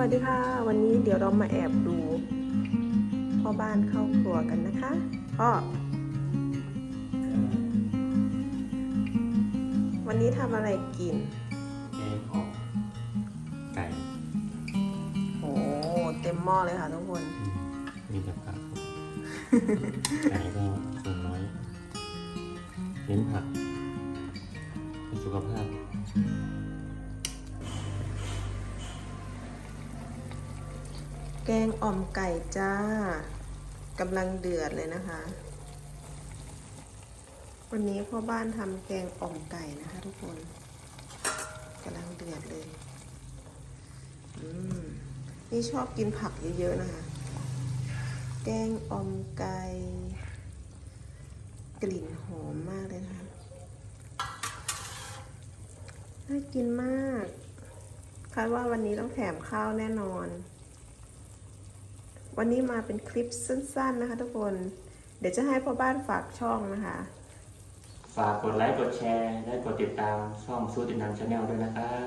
วัสดีค่ะ วันนี้เดี๋ยวเรามาแอบดูพ่อบ้านเข้าครัวกันนะคะพ่อวันนี้ทำอะไรกินแกงออกไก่โอ้เต็มหม้อเลยค่ะทุกคน มีแต่ผักไก่ก็ส่วนน้อยเน้นผักเพื่อสุขภาพ แกงอ่อมไก่จ้ากำลังเดือดเลยนะคะ วันนี้พ่อบ้านทำแกงอ่อมไก่นะคะทุกคนกำลังเดือดเลยนี่ชอบกินผักเยอะๆนะคะ แกงอ่อมไก่กลิ่นหอมมากเลยนะคะ น่ากินมากคาดว่าวันนี้ต้องแถมข้าวแน่นอน วันนี้มาเป็นคลิปสั้น ๆ นะคะทุกคน เดี๋ยวจะให้พ่อบ้านฝากช่องนะคะ ฝากกดไลค์กดแชร์ และกดติดตามช่องซูตินันชาแนลด้วยนะครับ